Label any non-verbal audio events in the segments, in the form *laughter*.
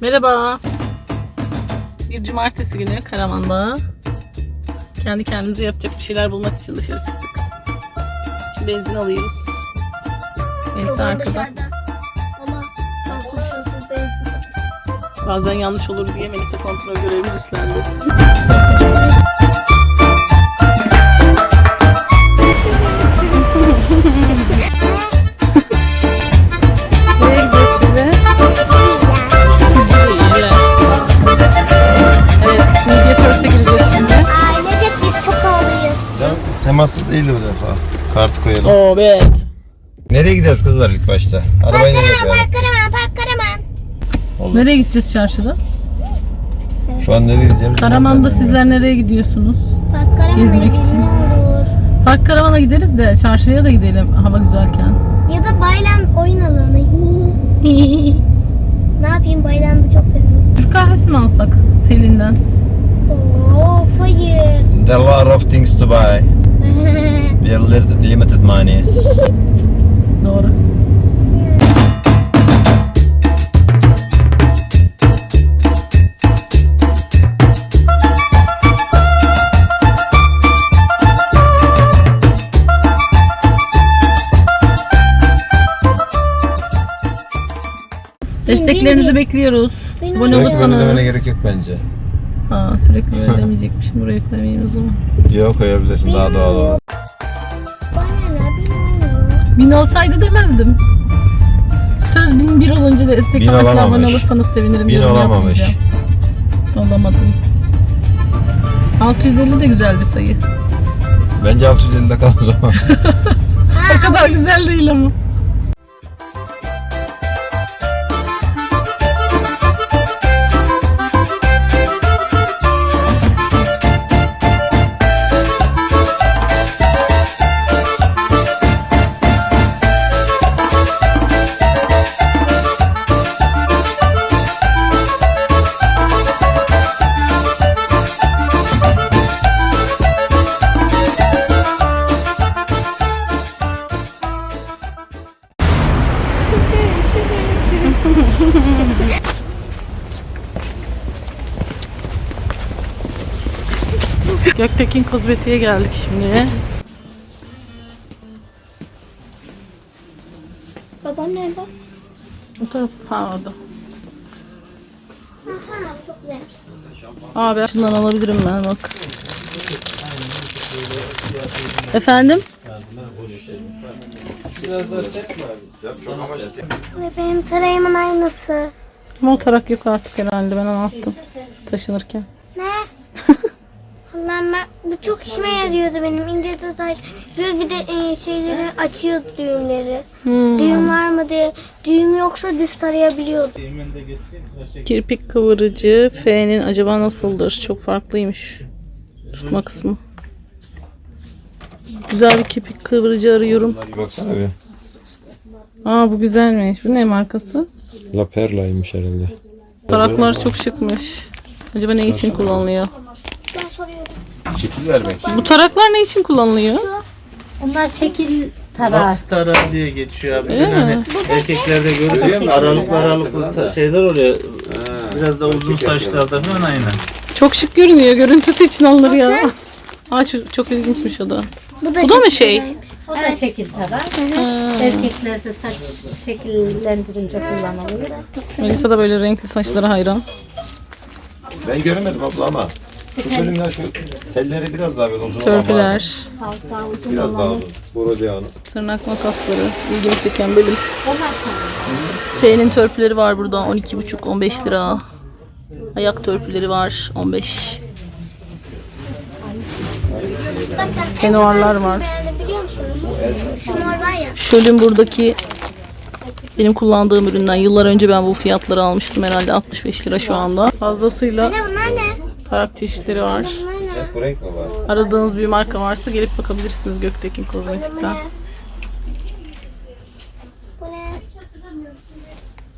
Merhaba. Bir cumartesi günü Karaman'da kendi kendimize yapacak bir şeyler bulmak için dışarı çıktık. Şimdi benzin alıyoruz. Neyse arkada. Ama benzin. Bazen yanlış olur diye Melisa kontrol görevini üstlendi. *laughs* Temaslı değil bu defa. Kartı koyalım. Oo, evet. Nereye gideceğiz kızlar ilk başta? Arabayı nereye Park koyalım? Karaman, Park Karaman. Olur. Nereye gideceğiz çarşıda? Şu an nereye gideceğimizi Karaman'da sizler nereye gidiyorsunuz? Park Karaman. Gezmek için. Olur. Park karavana gideriz de çarşıya da gidelim hava güzelken. Ya da Baylan oyun alanı. *laughs* ne yapayım Baylan'ı çok seviyorum. Türk kahvesi mi alsak Selin'den? Of hayır. There are a lot of things to buy. We have li- limited money. Doğru. Desteklerinizi bekliyoruz. Abone Sürekli olursanız. gerek yok bence. Aa, sürekli böyle demeyecekmişim. Buraya koymayayım o zaman. Yok koyabilirsin daha doğal olur. Bin olsaydı demezdim. Söz bin bir olunca destek Bin amaçlı abone olursanız sevinirim. Bin olamamış. Olamadım. 650 de güzel bir sayı. Bence 650'de kal o zaman. *laughs* O kadar güzel değil ama. Göktekin Kozmetiğe geldik şimdi. Babam nerede? Bu tarafta ha orada. Aha çok güzel. Abi şundan alabilirim ben bak. Efendim? Ve benim tarayımın aynısı. Ama o tarak yok artık herhalde ben onu attım taşınırken. Ben, bu çok işime yarıyordu benim ince detay. Böyle bir de e, şeyleri açıyor düğümleri. Hmm. Düğüm var mı diye. Düğüm yoksa düz tarayabiliyordu. Kirpik kıvırıcı F'nin acaba nasıldır? Çok farklıymış. Tutma kısmı. Güzel bir kirpik kıvırıcı arıyorum. Baksana bir. Aa bu güzelmiş. Bu ne markası? La Perla'ymış herhalde. Taraklar çok şıkmış. Acaba ne için kullanılıyor? Şekil vermek. Bu taraklar ne için kullanılıyor? Onlar şekil tarar. Box tara diye geçiyor abi. Öyle hani mi? erkeklerde görürüz ya aralıklı aralıklı ta- şeyler oluyor. Biraz da uzun saçlarda falan aynen. Çok şık görünüyor. Görüntüsü için alınır ya. Aa çok, çok ilginçmiş o da. Bu Bu da mı şey? O da şekil tarar. Erkeklerde saç şekillendirince kullanılıyor. Melisa da böyle renkli saçlara hayran. Ben göremedim abla ama. Şu bölümden şu telleri biraz daha böyle uzun. Törpüler, Biraz daha uzun. Borodyanı. tırnak makasları. ilgimi çeken bölüm. F'nin törpüleri var burada. 12,5-15 lira. Ayak törpüleri var. 15. Bakın. Penuarlar var. Biliyor musunuz? Var ya. Şölün buradaki benim kullandığım üründen yıllar önce ben bu fiyatları almıştım herhalde 65 lira şu anda. Fazlasıyla? Tarak çeşitleri var. Aradığınız bir marka varsa gelip bakabilirsiniz Göktekin Kozmetik'ten.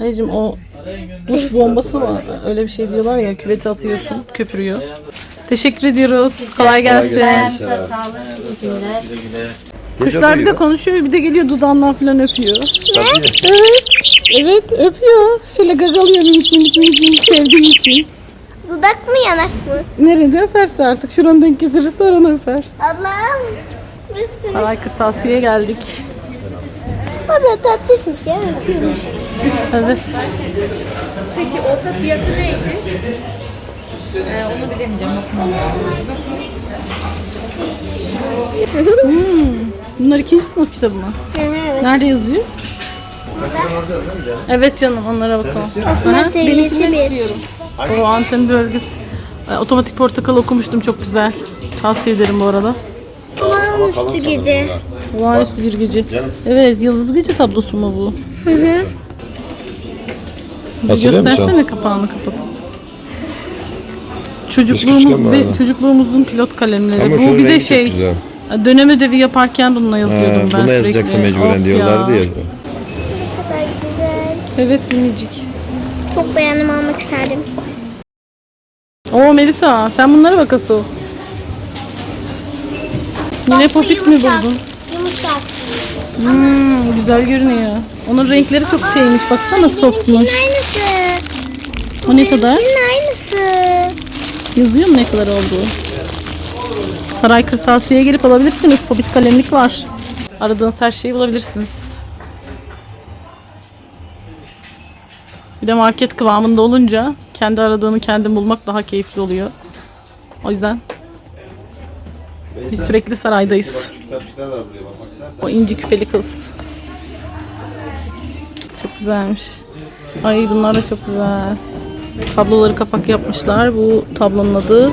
Anneciğim o duş bombası mı? Öyle bir şey diyorlar ya küvete atıyorsun köpürüyor. Teşekkür ediyoruz. Kolay gelsin. Kuşlar bir de konuşuyor bir de geliyor dudağından falan öpüyor. Evet. Evet öpüyor. Şöyle gagalıyor minik minik minik minik sevdiği için. Dudak mı yanak mı? Nerede öperse artık şuranı denk getirirse oranı öper. Allah'ım. Burası. Saray Kırtasiye'ye geldik. O da tatlışmış ya. öpüyormuş. Evet. Peki olsa fiyatı neydi? Bunlar ikinci sınıf kitabı mı? Evet. Nerede yazıyor? Evet canım onlara bakalım. Okuma Aha, seviyesi bir. istiyorum. O Anten bölgesi. e, Otomatik portakal okumuştum çok güzel. Tavsiye ederim bu arada. Olağanüstü gece. Olağanüstü bir gece. Evet yıldız gece tablosu mu bu? Bir Hatırlıyor musun? göstersene kapağını kapatıp. vardı. ve çocukluğumuzun pilot kalemleri. Ama bu şunun bir de rengi çok şey güzel. dönem ödevi yaparken bununla yazıyordum Ha, ben buna sürekli. yazacaksın mecburen Of diyorlardı ya. Ne kadar güzel. Evet minicik. Çok beğendim almak isterdim. Melisa sen bunlara bak asıl. Yine popit mi buldun? Yumuşak. Hmm, güzel görünüyor. Onun renkleri çok şeymiş baksana softmuş. Aynısı. O ne kadar? Aynısı. Yazıyor mu ne kadar olduğu? Saray Kırtasiye'ye gelip alabilirsiniz. Popit kalemlik var. Aradığınız her şeyi bulabilirsiniz. Bir de market kıvamında olunca kendi aradığını kendin bulmak daha keyifli oluyor. O yüzden biz sürekli saraydayız. O inci küpeli kız. Çok güzelmiş. Ay bunlar da çok güzel. Tabloları kapak yapmışlar. Bu tablonun adı.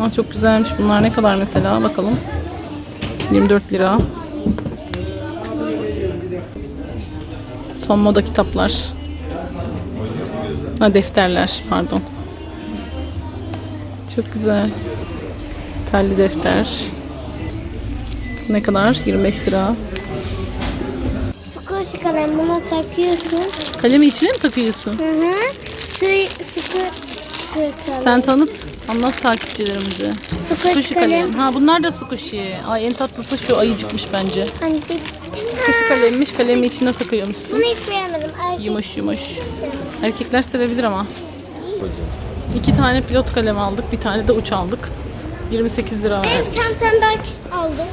Aa, çok güzelmiş. Bunlar ne kadar mesela? Bakalım. 24 lira. Son moda kitaplar. Ha defterler pardon. Çok güzel. Telli defter. Ne kadar? 25 lira. Squishy kalem buna takıyorsun. Kalemi içine mi takıyorsun? Hı hı. Şu sıkı kalem. Sen tanıt. Anlat takipçilerimize. Squishy kalem. kalem. Ha bunlar da squishy. Ay en tatlısı şu ayıcıkmış bence. Hani Squishy kalemmiş. Kalemi içine takıyormuşsun. bunu hiç beğenmedim. Erkek Yumuş yumuş. Erkekler sevebilir ama. İki tane pilot kalem aldık. Bir tane de uç aldık. 28 lira verdik. Ben çantamdan aldım.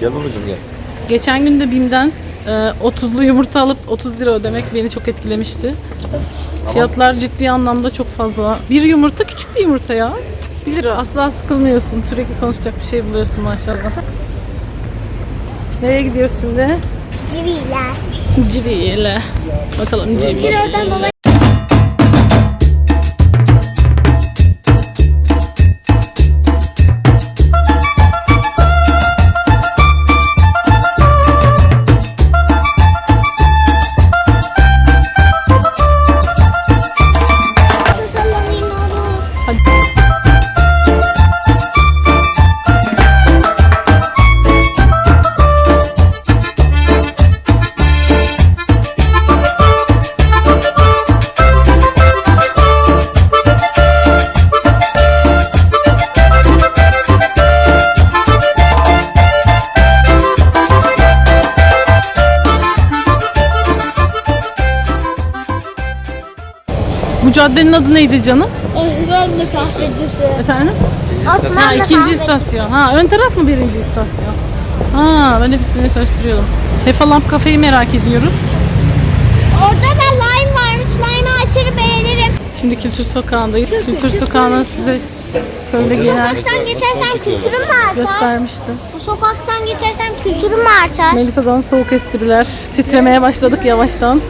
Gel babacığım gel. Geçen gün de BİM'den e, 30'lu yumurta alıp 30 lira ödemek beni çok etkilemişti. Fiyatlar ciddi anlamda çok fazla. Bir yumurta küçük bir yumurta ya. 1 lira asla sıkılmıyorsun. Sürekli konuşacak bir şey buluyorsun maşallah. Nereye gidiyoruz şimdi? Civiler. Civi'yle. Bakalım Civi. Bir oradan baba caddenin adı neydi canım? Osmanlı kahvecisi. Efendim? Ha Osmanlı ikinci kahvecisi. istasyon. Ha ön taraf mı birinci istasyon? Ha ben hepsini karıştırıyordum. Hefalamp kafeyi merak ediyoruz. Orada da lime varmış. Lime'ı aşırı beğenirim. Şimdi Kültür Sokağı'ndayız. Kültür Sokağı'nı size şöyle genel Sokaktan geçersem kültürüm mü artar? göstermiştim. Bu sokaktan geçersem kültürüm mü artar? Melisa'dan soğuk espriler. Titremeye başladık yavaştan.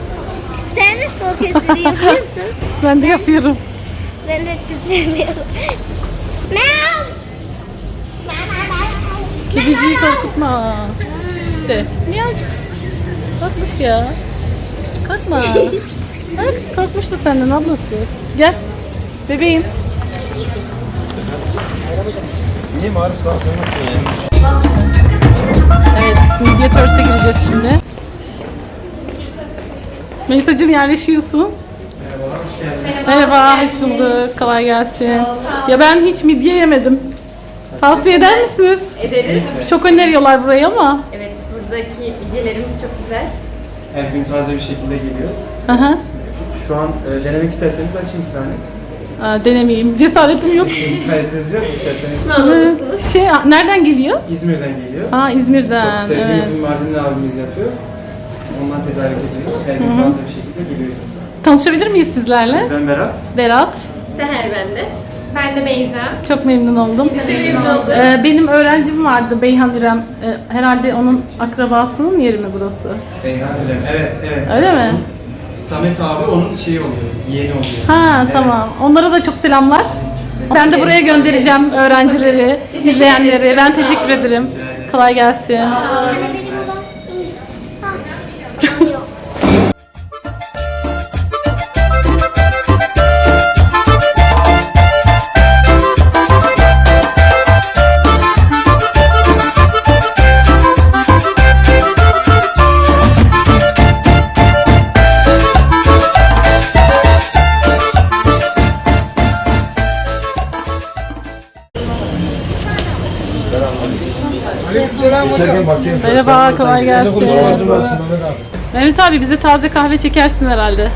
Sen de soğuk espri yapıyorsun. Ben de yapıyorum. Ben de titremiyorum. Meow. Kediciyi korkutma. Pis pis de. Miyavcık. Korkmuş ya. Korkma. Bak korkmuştu senden ablası. Gel. Bebeğim. İyi mi Arif sağ ol sen nasılsın? Evet, Mediatorse'e gireceğiz şimdi. Melisa'cığım yerleşiyorsun. Merhaba, hoş bulduk. Kolay gelsin. Ya ben hiç midye yemedim. Tavsiye eder misiniz? Ederiz. Çok öneriyorlar burayı ama. Evet buradaki midyelerimiz çok güzel. Her gün taze bir şekilde geliyor. Aha. Şu an e, denemek isterseniz açayım bir tane. Aa, denemeyeyim. Cesaretim yok. İsmail'iniz yok mu isterseniz? Ee, şey, nereden geliyor? İzmir'den geliyor. Aa İzmir'den. Çok sevdiğimiz Evet. bir Mardinli abimiz yapıyor. Ondan tedarik ediyoruz. Her gün taze bir şekilde geliyor elimize. Tanışabilir miyiz sizlerle? Ben Berat. Berat. Seher bende. Ben de Beyza. Çok memnun oldum. Memnun oldum. Ee, benim öğrencim vardı Beyhan İrem. Ee, herhalde onun akrabasının yeri mi burası? Beyhan Ülem. Evet, evet. Öyle mi? Samet abi onun şeyi oluyor, yeğeni oluyor. Ha Evet. tamam. Onlara da çok selamlar. Ben de buraya göndereceğim öğrencileri, izleyenleri. Ben teşekkür ederim. Kolay gelsin. Merhaba, kolay gelsin. Mehmet abi bize taze kahve çekersin herhalde.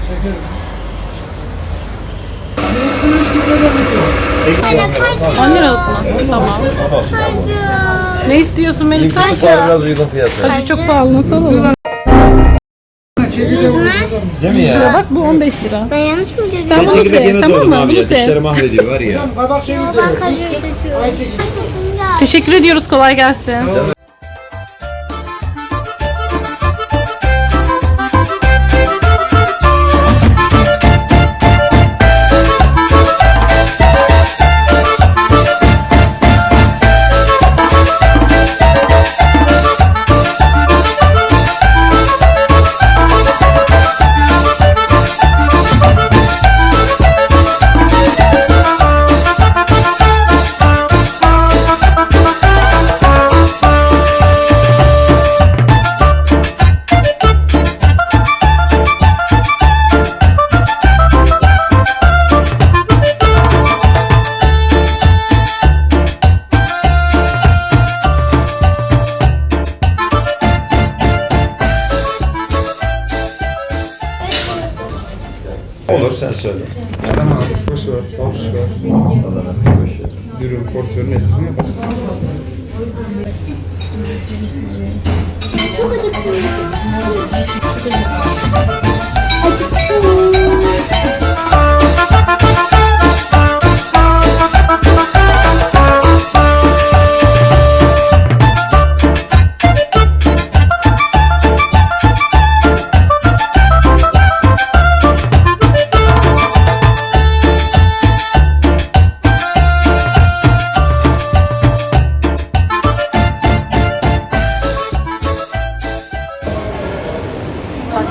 Kaç 10 liralık mı? Tamam. Ne istiyorsun Melisa? Biraz uygun fiyatı. Acı çok pahalı nasıl alalım? Değil mi ya? Bak bu 15 lira. Ben yanlış mı görüyorum? Sen bunu sev tamam mı? Bunu sev. mahvediyor var ya. Yo, ben seçiyorum. Ya, Teşekkür ediyoruz kolay gelsin. Dürüm, porsiyon ne istiyorsan yaparız. çok. Acıktım.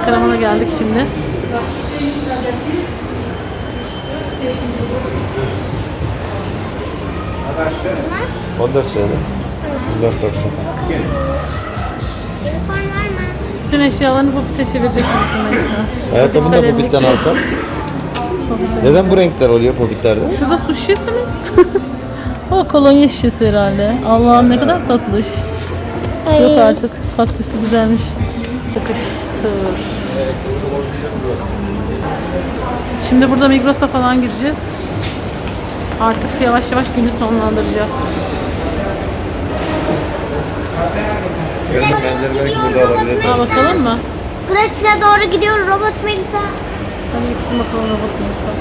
Karavana geldik şimdi. Hı? 14 söyle. 14.90. Unicorn var mı? Bütün eşyalarını popite çevirecek misin Melisa? Ayakkabını da Kalemlik. popitten alsam. Neden bu renkler oluyor popitlerde? Şurada su şişesi mi? *laughs* o kolonya şişesi herhalde. Allah'ım ne kadar tatlı. Yok artık. Kaktüsü güzelmiş. Sıkıştır. Şimdi burada Migros'a falan gireceğiz. Artık yavaş yavaş günü sonlandıracağız. Görünüm benzeri belki burada olabilir. Ha bakalım mı? Gratis'e doğru gidiyor robot Melisa. Hadi gitsin bakalım robot Melisa.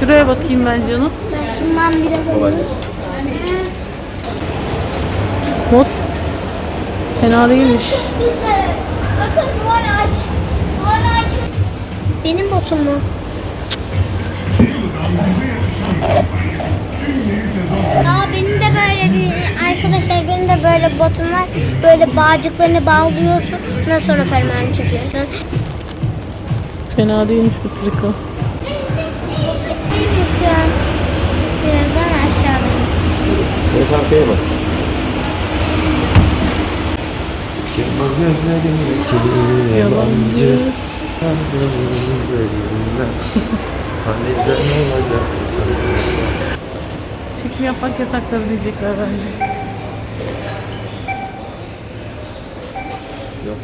Şuraya bakayım ben canım. Ben şundan biraz alayım. Bot. Fena değilmiş. Bakın duvar aç. Duvar aç. Benim botum mu? Aa benim de böyle bir arkadaşlar benim de böyle botum var. Böyle bağcıklarını bağlıyorsun. Ondan sonra fermuarını çekiyorsun. Fena değilmiş bu triko. Birazdan aşağıdayım. Neyse arkaya bak. Çıkmaz gözlerim Yalancı. Hani ben olacak? çekim yapmak yasakladı diyecekler bence. Yok.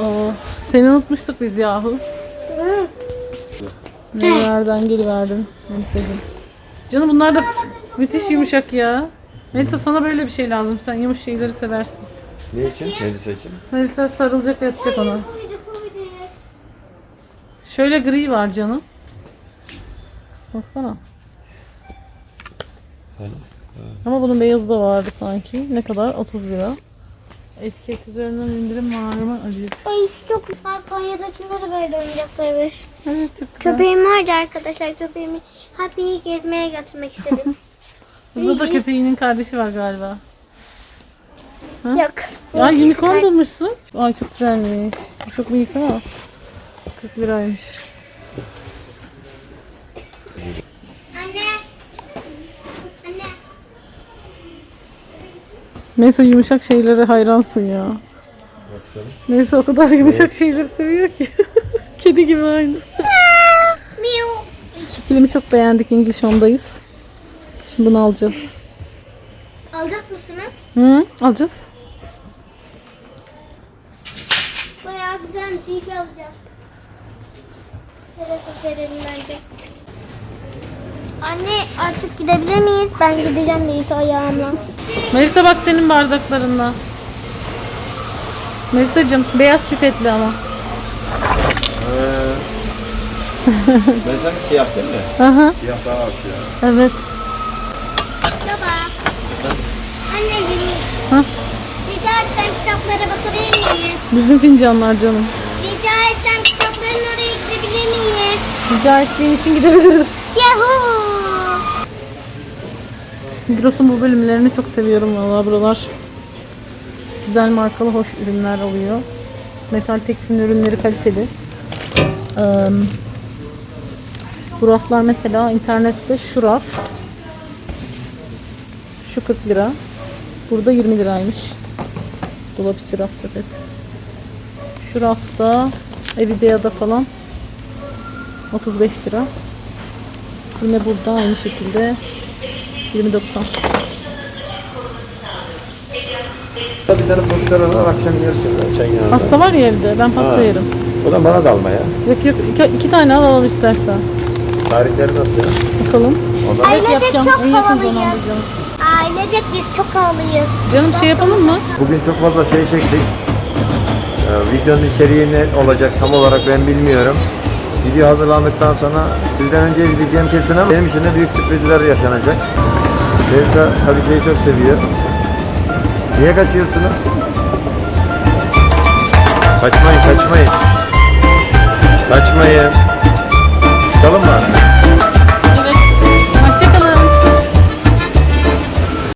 Aa, seni unutmuştuk biz yahu. Nerelerden geliverdin Melisa'cığım. Canım bunlar da müthiş yumuşak ya. Melisa sana böyle bir şey lazım. Sen yumuş şeyleri seversin. Ne için? Melisa için. Melisa sarılacak yatacak ona. Şöyle gri var canım. Baksana. Ama bunun beyazı da vardı sanki. Ne kadar? 30 lira. Etiket üzerinden indirim var mı? Acı. Ay çok güzel. Konya'dakinde de böyle oyuncaklar var. Evet çok güzel. Köpeğim vardı arkadaşlar. Köpeğimi Happy'yi gezmeye götürmek istedim. *laughs* Burada da köpeğinin kardeşi var galiba. Yok. Ya unicorn bulmuşsun. Ay çok güzelmiş. Çok minik ama. 40 liraymış. Anne. Anne. Neyse yumuşak şeylere hayransın ya. Neyse o kadar yumuşak şeyleri seviyor ki. *laughs* Kedi gibi aynı. Şu filmi çok beğendik. English Home'dayız. Bunu alacağız. Alacak mısınız? Hı, alacağız. Bayağı güzelmiş. İyi ki alacağız. Verelim bence. Anne artık gidebilir miyiz? Ben gideceğim Neyse ayağımla. Melisa bak senin bardaklarınla. Melisa'cığım beyaz pipetli ama. *laughs* Ben sanki siyah değil mi? Aha, Siyah daha ya. evet. Baba. Anneciğim. Hah? Rica etsem kitaplara bakabilir miyiz? Bizim fincanlar canım. Rica etsem kitapların oraya gidebilir miyiz? Rica ettiğin için gidebiliriz. Yahoo! Migros'un bu bölümlerini çok seviyorum valla buralar. Güzel markalı hoş ürünler oluyor. Metal Tex'in ürünleri kaliteli. Eee, bu raflar mesela internette şu raf şu 40 lira. Burada 20 liraymış. Dolap içi raf sepet. Şu rafta Evidea'da falan 35 lira. Yine burada aynı şekilde 20.90. Bir tane profiterol al akşam yersin. Çay yanında. Pasta var ya evde. Ben pasta Ha. yerim. O da bana da alma ya. Yok yok iki, iki tane al al istersen. Tarihleri nasıl ya? Bakalım. Ondan Evet yapacağım. çok En yakın zamanda canım. Ailecek biz çok havalıyız. Canım şey yapalım mı? Bugün çok fazla şey çektik. Ee, videonun içeriği ne olacak tam olarak ben bilmiyorum. Video hazırlandıktan sonra sizden önce izleyeceğim kesin ama benim için de büyük sürprizler yaşanacak. Melisa tabii şeyi çok seviyor. Niye kaçıyorsunuz? Kaçmayın, kaçmayın. Kaçmayın.